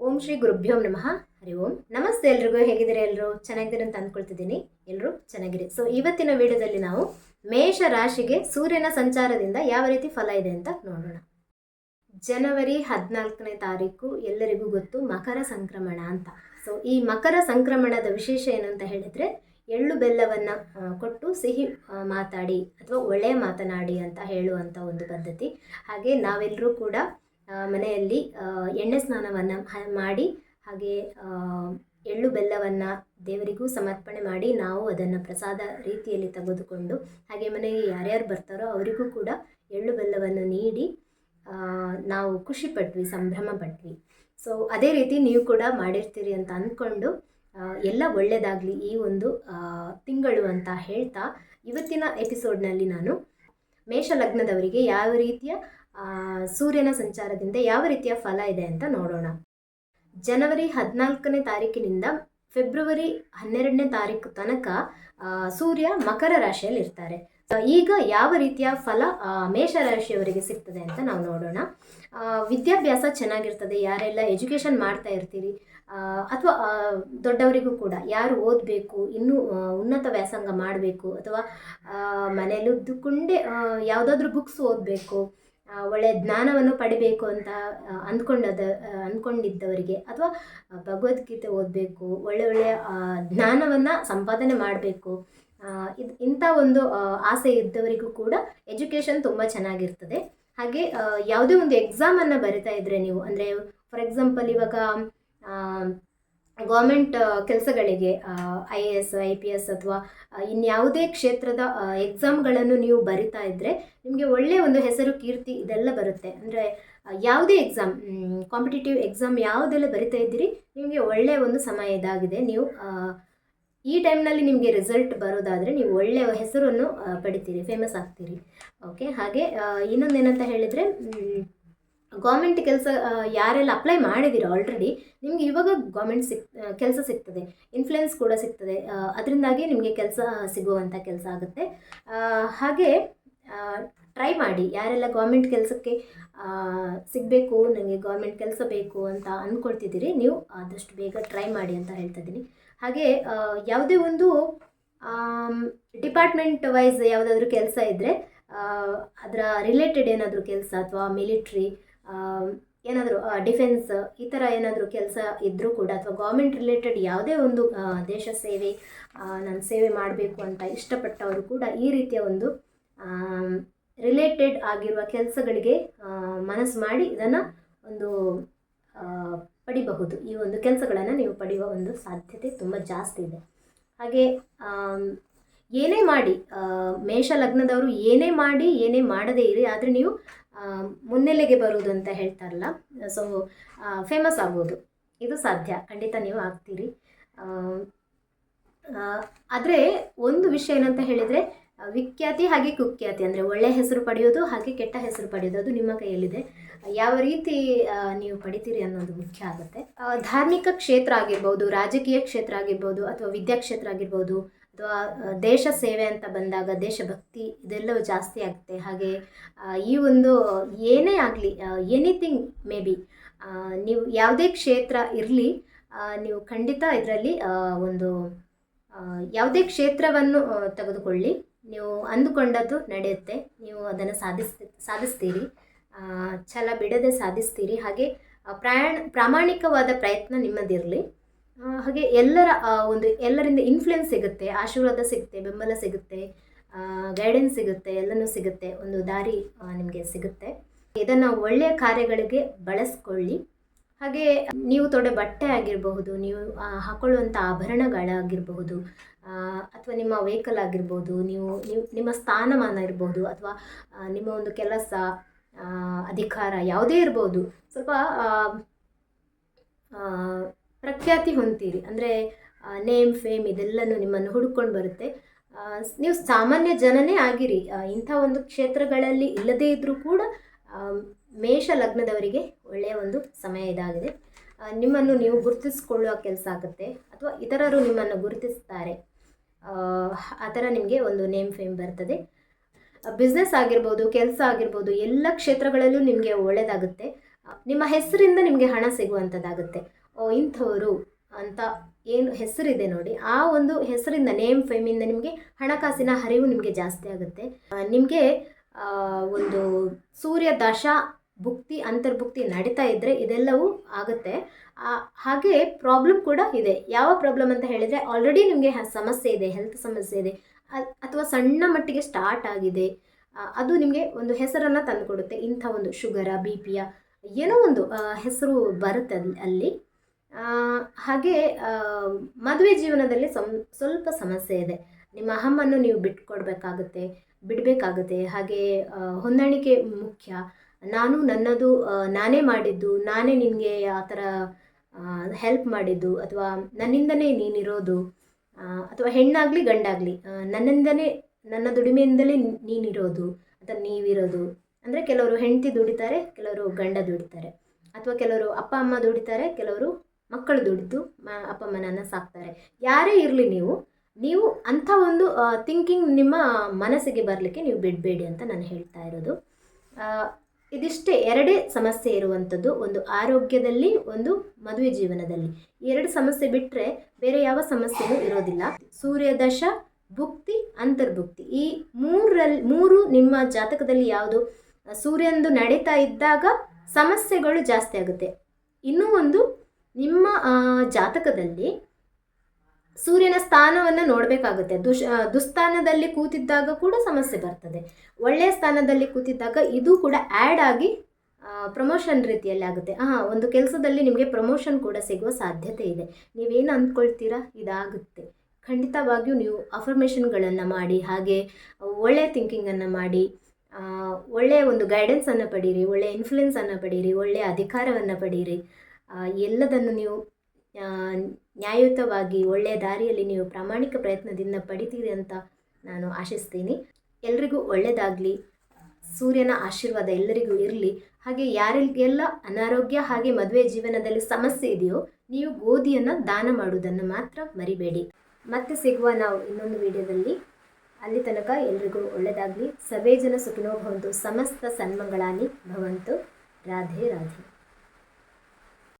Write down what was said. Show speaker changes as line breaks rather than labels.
ಓಂ ಶ್ರೀ ಗುರುಭ್ಯೋ ನಮಃ. ಹರಿ ಓಂ. ನಮಸ್ತೆ ಎಲ್ರಿಗೂ. ಹೇಗಿದ್ದೀರಾ ಎಲ್ಲರೂ ಚೆನ್ನಾಗಿದ್ದೀರಿ ಅಂತ ಅಂದ್ಕೊಳ್ತಿದ್ದೀನಿ. ಎಲ್ಲರೂ ಚೆನ್ನಾಗಿರಿ. ಸೊ ಇವತ್ತಿನ ವಿಡಿಯೋದಲ್ಲಿ ನಾವು ಮೇಷ ರಾಶಿಗೆ ಸೂರ್ಯನ ಸಂಚಾರದಿಂದ ಯಾವ ರೀತಿ ಫಲ ಇದೆ ಅಂತ ನೋಡೋಣ. ಜನವರಿ ಹದಿನಾಲ್ಕನೇ ತಾರೀಕು ಎಲ್ಲರಿಗೂ ಗೊತ್ತು ಮಕರ ಸಂಕ್ರಮಣ ಅಂತ. ಸೊ ಈ ಮಕರ ಸಂಕ್ರಮಣದ ವಿಶೇಷ ಏನು ಅಂತ ಹೇಳಿದರೆ ಎಳ್ಳು ಬೆಲ್ಲವನ್ನು ಕೊಟ್ಟು ಸಿಹಿ ಮಾತಾಡಿ ಅಥವಾ ಒಳ್ಳೆಯ ಮಾತನಾಡಿ ಅಂತ ಹೇಳುವಂಥ ಒಂದು ಪದ್ಧತಿ. ಹಾಗೆ ನಾವೆಲ್ಲರೂ ಕೂಡ ಮನೆಯಲ್ಲಿ ಎಣ್ಣೆ ಸ್ನಾನವನ್ನು ಮಾಡಿ, ಹಾಗೆ ಎಳ್ಳು ಬೆಲ್ಲವನ್ನು ದೇವರಿಗೂ ಸಮರ್ಪಣೆ ಮಾಡಿ ನಾವು ಅದನ್ನು ಪ್ರಸಾದ ರೀತಿಯಲ್ಲಿ ತೆಗೆದುಕೊಂಡು, ಹಾಗೆ ಮನೆಗೆ ಯಾರ್ಯಾರು ಬರ್ತಾರೋ ಅವರಿಗೂ ಕೂಡ ಎಳ್ಳು ಬೆಲ್ಲವನ್ನು ನೀಡಿ ನಾವು ಖುಷಿ ಪಟ್ವಿ, ಸಂಭ್ರಮ ಪಟ್ವಿ. ಸೊ ಅದೇ ರೀತಿ ನೀವು ಕೂಡ ಮಾಡಿರ್ತೀರಿ ಅಂತ ಅಂದ್ಕೊಂಡು ಎಲ್ಲ ಒಳ್ಳೆಯದಾಗಲಿ ಈ ಒಂದು ತಿಂಗಳು ಅಂತ ಹೇಳ್ತಾ ಇವತ್ತಿನ ಎಪಿಸೋಡ್ನಲ್ಲಿ ನಾನು ಮೇಷ ಲಗ್ನದವರಿಗೆ ಯಾವ ರೀತಿಯ ಸೂರ್ಯನ ಸಂಚಾರದಿಂದ ಯಾವ ರೀತಿಯ ಫಲ ಇದೆ ಅಂತ ನೋಡೋಣ. ಜನವರಿ ಹದಿನಾಲ್ಕನೇ ತಾರೀಕಿನಿಂದ ಫೆಬ್ರವರಿ ಹನ್ನೆರಡನೇ ತಾರೀಕು ತನಕ ಸೂರ್ಯ ಮಕರ ರಾಶಿಯಲ್ಲಿ ಇರ್ತಾರೆ. ಈಗ ಯಾವ ರೀತಿಯ ಫಲ ಮೇಷರಾಶಿಯವರಿಗೆ ಮೇಷ ರಾಶಿಯವರಿಗೆ ಸಿಗ್ತದೆ ಅಂತ ನಾವು ನೋಡೋಣ. ವಿದ್ಯಾಭ್ಯಾಸ ಚೆನ್ನಾಗಿರ್ತದೆ, ಯಾರೆಲ್ಲ ಎಜುಕೇಷನ್ ಮಾಡ್ತಾ ಇರ್ತೀರಿ ಅಥವಾ ದೊಡ್ಡವರಿಗೂ ಕೂಡ ಯಾರು ಓದಬೇಕು, ಇನ್ನೂ ಉನ್ನತ ವ್ಯಾಸಂಗ ಮಾಡಬೇಕು, ಅಥವಾ ಮನೆಯಲ್ಲಿದ್ದುಕೊಂಡೇ ಯಾವುದಾದ್ರೂ ಬುಕ್ಸ್ ಓದಬೇಕು ಒಳ್ಳೆಯ ಜ್ಞಾನವನ್ನು ಪಡಿಬೇಕು ಅಂತ ಅಂದ್ಕೊಂಡದ ಅಂದ್ಕೊಂಡಿದ್ದವರಿಗೆ ಅಥವಾ ಭಗವದ್ಗೀತೆ ಓದಬೇಕು, ಒಳ್ಳೆ ಒಳ್ಳೆಯ ಜ್ಞಾನವನ್ನು ಸಂಪಾದನೆ ಮಾಡಬೇಕು ಇದು, ಇಂಥ ಒಂದು ಆಸೆ ಇದ್ದವರಿಗೂ ಕೂಡ ಎಜುಕೇಷನ್ ತುಂಬ ಚೆನ್ನಾಗಿರ್ತದೆ. ಹಾಗೆ ಯಾವುದೇ ಒಂದು ಎಕ್ಸಾಮನ್ನು ಬರಿತಾ ಇದ್ದರೆ ನೀವು, ಅಂದರೆ, ಫಾರ್ ಎಕ್ಸಾಂಪಲ್ ಇವಾಗ ಗೌರ್ಮೆಂಟ್ ಕೆಲಸಗಳಿಗೆ I A S I P S ಅಥವಾ ಇನ್ಯಾವುದೇ ಕ್ಷೇತ್ರದ ಎಕ್ಸಾಮ್ಗಳನ್ನು ನೀವು ಬರಿತಾ ಇದ್ದರೆ ನಿಮಗೆ ಒಳ್ಳೆಯ ಒಂದು ಹೆಸರು, ಕೀರ್ತಿ ಇದೆಲ್ಲ ಬರುತ್ತೆ. ಅಂದರೆ ಯಾವುದೇ ಎಕ್ಸಾಮ್ ಕಾಂಪಿಟೇಟಿವ್ ಎಕ್ಸಾಮ್ ಯಾವುದೆಲ್ಲ ಬರಿತಾ ಇದ್ದೀರಿ, ನಿಮಗೆ ಒಳ್ಳೆಯ ಒಂದು ಸಮಯ ಇದಾಗಿದೆ. ನೀವು ಈ ಟೈಮ್ನಲ್ಲಿ ನಿಮಗೆ ರಿಸಲ್ಟ್ ಬರೋದಾದರೆ ನೀವು ಒಳ್ಳೆಯ ಹೆಸರನ್ನು ಪಡಿತೀರಿ ಫೇಮಸ್ ಆಗ್ತೀರಿ. ಓಕೆ ಹಾಗೆ ಇನ್ನೊಂದೇನಂತ ಹೇಳಿದರೆ ಗೌರ್ಮೆಂಟ್ ಕೆಲಸ ಯಾರೆಲ್ಲ ಅಪ್ಲೈ ಮಾಡಿದ್ದೀರಾ ಆಲ್ರೆಡಿ ನಿಮಗೆ ಇವಾಗ ಗೌರ್ಮೆಂಟ್ ಸಿಕ್ ಕೆಲಸ ಸಿಗ್ತದೆ. ಇನ್ಫ್ಲುಯೆನ್ಸ್ ಕೂಡ ಸಿಗ್ತದೆ. ಅದರಿಂದಾಗಿ ನಿಮಗೆ ಕೆಲಸ ಸಿಗುವಂಥ ಕೆಲಸ ಆಗುತ್ತೆ. ಹಾಗೆ ಟ್ರೈ ಮಾಡಿ. ಯಾರೆಲ್ಲ ಗೌರ್ಮೆಂಟ್ ಕೆಲಸಕ್ಕೆ ಸಿಗಬೇಕು ನನಗೆ ಗೌರ್ಮೆಂಟ್ ಕೆಲಸ ಬೇಕು ಅಂತ ಅಂದ್ಕೊಳ್ತಿದ್ದೀರಿ ನೀವು ಆದಷ್ಟು ಬೇಗ ಟ್ರೈ ಮಾಡಿ ಅಂತ ಹೇಳ್ತಾ ಇದ್ದೀನಿ. ಹಾಗೆ ಯಾವುದೇ ಒಂದು ಡಿಪಾರ್ಟ್ಮೆಂಟ್ ವೈಸ್ ಯಾವುದಾದ್ರೂ ಕೆಲಸ ಇದ್ದರೆ ಅದರ ರಿಲೇಟೆಡ್ ಏನಾದರೂ ಕೆಲಸ ಅಥವಾ ಮಿಲಿಟ್ರಿ ಏನಾದರೂ ಡಿಫೆನ್ಸ್ ಈ ಥರ ಏನಾದರೂ ಕೆಲಸ ಇದ್ದರೂ ಕೂಡ ಅಥವಾ ಗೌರ್ಮೆಂಟ್ ರಿಲೇಟೆಡ್ ಯಾವುದೇ ಒಂದು ದೇಶ ಸೇವೆ ನಾನು ಸೇವೆ ಮಾಡಬೇಕು ಅಂತ ಇಷ್ಟಪಟ್ಟವರು ಕೂಡ ಈ ರೀತಿಯ ಒಂದು ರಿಲೇಟೆಡ್ ಆಗಿರುವ ಕೆಲಸಗಳಿಗೆ ಮನಸ್ಸು ಮಾಡಿ ಇದನ್ನು ಒಂದು ಪಡಿಬಹುದು. ಈ ಒಂದು ಕೆಲಸಗಳನ್ನು ನೀವು ಪಡೆಯುವ ಒಂದು ಸಾಧ್ಯತೆ ತುಂಬ ಜಾಸ್ತಿ ಇದೆ. ಹಾಗೆ ಏನೇ ಮಾಡಿ ಮೇಷ ಲಗ್ನದವರು ಏನೇ ಮಾಡಿ, ಏನೇ ಮಾಡದೇ ಇರಿ, ಆದರೆ ನೀವು ಮುನ್ನೆಲೆಗೆ ಬರುವುದು ಅಂತ ಹೇಳ್ತಾರಲ್ಲ ಸೊ ಫೇಮಸ್ ಆಗ್ಬೋದು. ಇದು ಸಾಧ್ಯ. ಖಂಡಿತ ನೀವು ಆಗ್ತೀರಿ. ಆದರೆ ಒಂದು ವಿಷಯ ಏನಂತ ಹೇಳಿದರೆ, ವಿಖ್ಯಾತಿ ಹಾಗೆ ಕುಖ್ಯಾತಿ, ಅಂದರೆ ಒಳ್ಳೆಯ ಹೆಸರು ಪಡೆಯೋದು ಹಾಗೆ ಕೆಟ್ಟ ಹೆಸರು ಪಡೆಯೋದು, ಅದು ನಿಮ್ಮ ಕೈಯಲ್ಲಿದೆ. ಯಾವ ರೀತಿ ನೀವು ಪಡಿತೀರಿ ಅನ್ನೋದು ಮುಖ್ಯ ಆಗುತ್ತೆ. ಧಾರ್ಮಿಕ ಕ್ಷೇತ್ರ ಆಗಿರ್ಬೋದು, ರಾಜಕೀಯ ಕ್ಷೇತ್ರ ಆಗಿರ್ಬೋದು, ಅಥವಾ ವಿದ್ಯಾಕ್ಷೇತ್ರ ಆಗಿರ್ಬೋದು ಅಥವಾ ದೇಶ ಸೇವೆ ಅಂತ ಬಂದಾಗ ದೇಶಭಕ್ತಿ ಇದೆಲ್ಲವೂ ಜಾಸ್ತಿ ಆಗುತ್ತೆ. ಹಾಗೆ ಈ ಒಂದು ಏನೇ ಆಗಲಿ ಎನಿಥಿಂಗ್ ಮೇ ಬಿ ನೀವು ಯಾವುದೇ ಕ್ಷೇತ್ರ ಇರಲಿ ನೀವು ಖಂಡಿತ ಇದರಲ್ಲಿ ಒಂದು ಯಾವುದೇ ಕ್ಷೇತ್ರವನ್ನು ತೆಗೆದುಕೊಳ್ಳಿ. ನೀವು ಅಂದುಕೊಂಡದ್ದು ನಡೆಯುತ್ತೆ. ನೀವು ಅದನ್ನು ಸಾಧಿಸ್ ಸಾಧಿಸ್ತೀರಿ. ಛಲ ಬಿಡದೆ ಸಾಧಿಸ್ತೀರಿ. ಹಾಗೆ ಪ್ರಯಾಣ, ಪ್ರಾಮಾಣಿಕವಾದ ಪ್ರಯತ್ನ ನಿಮ್ಮದಿರಲಿ. ಹಾಗೆ ಎಲ್ಲರ ಒಂದು ಎಲ್ಲರಿಂದ ಇನ್ಫ್ಲುಯೆನ್ಸ್ ಸಿಗುತ್ತೆ, ಆಶೀರ್ವಾದ ಸಿಗುತ್ತೆ, ಬೆಂಬಲ ಸಿಗುತ್ತೆ ಗೈಡೆನ್ಸ್ ಸಿಗುತ್ತೆ, ಎಲ್ಲನೂ ಸಿಗುತ್ತೆ, ಒಂದು ದಾರಿ ನಿಮಗೆ ಸಿಗುತ್ತೆ. ಇದನ್ನು ಒಳ್ಳೆಯ ಕಾರ್ಯಗಳಿಗೆ ಬಳಸ್ಕೊಳ್ಳಿ. ಹಾಗೆ ನೀವು ತೊಡೆ ಬಟ್ಟೆ ಆಗಿರಬಹುದು, ನೀವು ಹಾಕೊಳ್ಳುವಂಥ ಆಭರಣಗಳಾಗಿರಬಹುದು ಅಥವಾ ನಿಮ್ಮ ವೆಹಿಕಲ್ ಆಗಿರ್ಬೋದು, ನೀವು ನೀವು, ನಿಮ್ಮ ಸ್ಥಾನಮಾನ ಇರ್ಬೋದು, ಅಥವಾ ನಿಮ್ಮ ಒಂದು ಕೆಲಸ ಅಧಿಕಾರ ಯಾವುದೇ ಇರ್ಬೋದು, ಸ್ವಲ್ಪ ಪ್ರಖ್ಯಾತಿ ಹೊಂತೀರಿ ಅಂದರೆ ನೇಮ್ ಫೇಮ್ ಇದೆಲ್ಲನೂ ನಿಮ್ಮನ್ನು ಹುಡ್ಕೊಂಡು ಬರುತ್ತೆ. ನೀವು ಸಾಮಾನ್ಯ ಜನನೇ ಆಗಿರಿ. ಇಂಥ ಒಂದು ಕ್ಷೇತ್ರಗಳಲ್ಲಿ ಇಲ್ಲದೇ ಇದ್ದರೂ ಕೂಡ ಮೇಷ ಲಗ್ನದವರಿಗೆ ಒಳ್ಳೆಯ ಒಂದು ಸಮಯ ಇದಾಗಿದೆ. ನಿಮ್ಮನ್ನು ನೀವು ಗುರುತಿಸ್ಕೊಳ್ಳುವ ಕೆಲಸ ಆಗುತ್ತೆ. ಅಥವಾ ಇತರರು ನಿಮ್ಮನ್ನು ಗುರುತಿಸ್ತಾರೆ. ಆ, ಥರ ನಿಮಗೆ ಒಂದು ನೇಮ್ ಫೇಮ್ ಬರ್ತದೆ. ಬಿಸ್ನೆಸ್ ಆಗಿರ್ಬೋದು ಕೆಲಸ ಆಗಿರ್ಬೋದು ಎಲ್ಲ ಕ್ಷೇತ್ರಗಳಲ್ಲೂ ನಿಮಗೆ ಒಳ್ಳೆಯದಾಗುತ್ತೆ ನಿಮ್ಮ ಹೆಸರಿಂದ ನಿಮಗೆ ಹಣ ಸಿಗುವಂಥದ್ದಾಗುತ್ತೆ. ಇಂಥವರು ಅಂತ ಏನು ಹೆಸರಿದೆ ನೋಡಿ. ಆ ಒಂದು ಹೆಸರಿಂದ, ನೇಮ್ ಫೇಮಿಂದ ನಿಮಗೆ ಹಣಕಾಸಿನ ಹರಿವು ನಿಮಗೆ ಜಾಸ್ತಿ ಆಗುತ್ತೆ. ನಿಮಗೆ ಒಂದು ಸೂರ್ಯ ದಶ ಭುಕ್ತಿ, ಅಂತರ್ಭುಕ್ತಿ ನಡೀತಾ ಇದ್ದರೆ ಇದೆಲ್ಲವೂ ಆಗುತ್ತೆ. ಹಾಗೆ ಪ್ರಾಬ್ಲಮ್ ಕೂಡ ಇದೆ. ಯಾವ ಪ್ರಾಬ್ಲಮ್ ಅಂತ ಹೇಳಿದರೆ ಆಲ್ರೆಡಿ ನಿಮಗೆ ಸಮಸ್ಯೆ ಇದೆ ಹೆಲ್ತ್ ಸಮಸ್ಯೆ ಇದೆ ಅಥವಾ ಸಣ್ಣ ಮಟ್ಟಿಗೆ ಸ್ಟಾರ್ಟ್ ಆಗಿದೆ. ಅದು ನಿಮಗೆ ಒಂದು ಹೆಸರನ್ನು ತಂದುಕೊಡುತ್ತೆ. ಇಂಥ ಒಂದು ಶುಗರ ಬಿ ಪಿಯ ಏನೋ ಒಂದು ಹೆಸರು ಬರುತ್ತೆ ಅಲ್ಲಿ. ಹಾಗೆ ಮದುವೆ ಜೀವನದಲ್ಲಿ ಸ್ವಲ್ಪ ಸಮಸ್ಯೆ ಇದೆ. ನಿಮ್ಮ ಅಹಮ್ಮನ್ನು ನೀವು ಬಿಟ್ಕೊಡ್ಬೇಕಾಗುತ್ತೆ, ಬಿಡಬೇಕಾಗುತ್ತೆ. ಹಾಗೆ ಹೊಂದಾಣಿಕೆ ಮುಖ್ಯ. ನಾನು ನನ್ನದು ನಾನೇ ಮಾಡಿದ್ದು, ನಾನೇ ನಿನಗೆ ಆ ಥರ ಹೆಲ್ಪ್ ಮಾಡಿದ್ದು, ಅಥವಾ ನನ್ನಿಂದನೇ ನೀನಿರೋದು ಅಥವಾ ಹೆಣ್ಣಾಗಲಿ, ಗಂಡಾಗಲಿ ನನ್ನಿಂದನೇ, ನನ್ನ ದುಡಿಮೆಯಿಂದಲೇ ನೀನಿರೋದು, ಅಥವಾ ನೀವಿರೋದು. ಅಂದರೆ ಕೆಲವರು ಹೆಂಡತಿ ದುಡಿತಾರೆ, ಕೆಲವರು ಗಂಡ ದುಡಿತಾರೆ. ಅಥವಾ ಕೆಲವರು ಅಪ್ಪ, ಅಮ್ಮ ದುಡಿತಾರೆ, ಕೆಲವರು ಮಕ್ಕಳು ದುಡಿದು ಅಪ್ಪ ಅಮ್ಮನನ್ನು ಸಾಕ್ತಾರೆ. ಯಾರೇ ಇರಲಿ ನೀವು ನೀವು ಅಂಥ ಒಂದು ಥಿಂಕಿಂಗ್ ನಿಮ್ಮ ಮನಸ್ಸಿಗೆ ಬರಲಿಕ್ಕೆ ನೀವು ಬಿಡಬೇಡಿ ಅಂತ ನಾನು ಹೇಳ್ತಾ ಇರೋದು. ಇದಿಷ್ಟೇ ಎರಡೇ ಸಮಸ್ಯೆ ಇರುವಂಥದ್ದು, ಒಂದು ಆರೋಗ್ಯದಲ್ಲಿ, ಒಂದು ಮದುವೆ ಜೀವನದಲ್ಲಿ. ಎರಡು ಸಮಸ್ಯೆ ಬಿಟ್ಟರೆ ಬೇರೆ ಯಾವ ಸಮಸ್ಯೆನೂ ಇರೋದಿಲ್ಲ. ಸೂರ್ಯದಶ, ಭುಕ್ತಿ, ಅಂತರ್ಭುಕ್ತಿ. ಈ ಮೂರಲ್ಲಿ ಮೂರು ನಿಮ್ಮ ಜಾತಕದಲ್ಲಿ ಯಾವುದು, ಸೂರ್ಯಂದು ನಡೀತಾ ಇದ್ದಾಗ ಸಮಸ್ಯೆಗಳು ಜಾಸ್ತಿ ಆಗುತ್ತೆ. ಇನ್ನೂ ಒಂದು ನಿಮ್ಮ ಜಾತಕದಲ್ಲಿ ಸೂರ್ಯನ ಸ್ಥಾನವನ್ನು ನೋಡಬೇಕಾಗುತ್ತೆ. ದುಶ್ ದುಸ್ಥಾನದಲ್ಲಿ ಕೂತಿದ್ದಾಗ ಕೂಡ ಸಮಸ್ಯೆ ಬರ್ತದೆ. ಒಳ್ಳೆಯ ಸ್ಥಾನದಲ್ಲಿ ಕೂತಿದ್ದಾಗ ಇದು ಕೂಡ ಆ್ಯಡ್ ಆಗಿ ಪ್ರಮೋಷನ್ ರೀತಿಯಲ್ಲಿ ಆಗುತ್ತೆ. ಹಾಂ ಒಂದು ಕೆಲಸದಲ್ಲಿ ನಿಮಗೆ ಪ್ರಮೋಷನ್ ಕೂಡ ಸಿಗುವ ಸಾಧ್ಯತೆ ಇದೆ. ನೀವೇನು ಅಂದ್ಕೊಳ್ತೀರಾ? ಇದಾಗುತ್ತೆ. ಖಂಡಿತವಾಗಿಯೂ ನೀವು ಅಫರ್ಮೇಷನ್ಗಳನ್ನು ಮಾಡಿ, ಹಾಗೆ ಒಳ್ಳೆಯ ಥಿಂಕಿಂಗನ್ನು ಮಾಡಿ ಒಳ್ಳೆಯ ಒಂದು ಗೈಡೆನ್ಸನ್ನು ಪಡೀರಿ ಒಳ್ಳೆಯ ಇನ್ಫ್ಲುಯೆನ್ಸನ್ನು ಪಡೀರಿ ಒಳ್ಳೆಯ ಅಧಿಕಾರವನ್ನು ಪಡೀರಿ. ಎಲ್ಲದನ್ನು ನೀವು ನ್ಯಾಯಯುತವಾಗಿ ಒಳ್ಳೆಯ ದಾರಿಯಲ್ಲಿ ನೀವು ಪ್ರಾಮಾಣಿಕ ಪ್ರಯತ್ನದಿಂದ ಪಡಿತೀರಿ ಅಂತ ನಾನು ಆಶಿಸ್ತೀನಿ. ಎಲ್ರಿಗೂ ಒಳ್ಳೆಯದಾಗಲಿ ಸೂರ್ಯನ ಆಶೀರ್ವಾದ ಎಲ್ಲರಿಗೂ ಇರಲಿ. ಹಾಗೆ ಯಾರಿಗೆಲ್ಲ ಅನಾರೋಗ್ಯ ಹಾಗೆ ಮದುವೆ ಜೀವನದಲ್ಲಿ ಸಮಸ್ಯೆ ಇದೆಯೋ, ನೀವು ಗೋಧಿಯನ್ನು ದಾನ ಮಾಡುವುದನ್ನು ಮಾತ್ರ ಮರಿಬೇಡಿ. ಮತ್ತೆ ಸಿಗುವ ನಾವು ಇನ್ನೊಂದು ವಿಡಿಯೋದಲ್ಲಿ. ಅಲ್ಲಿ ತನಕ ಎಲ್ರಿಗೂ ಒಳ್ಳೆಯದಾಗಲಿ ಸಭೆ ಜನ ಸುಖಿನೋ ಭವಂತು. ಸಮಸ್ತ ಸನ್ಮಂಗಳಾನಿ ಭವಂತು. ರಾಧೆ ರಾಧೆ.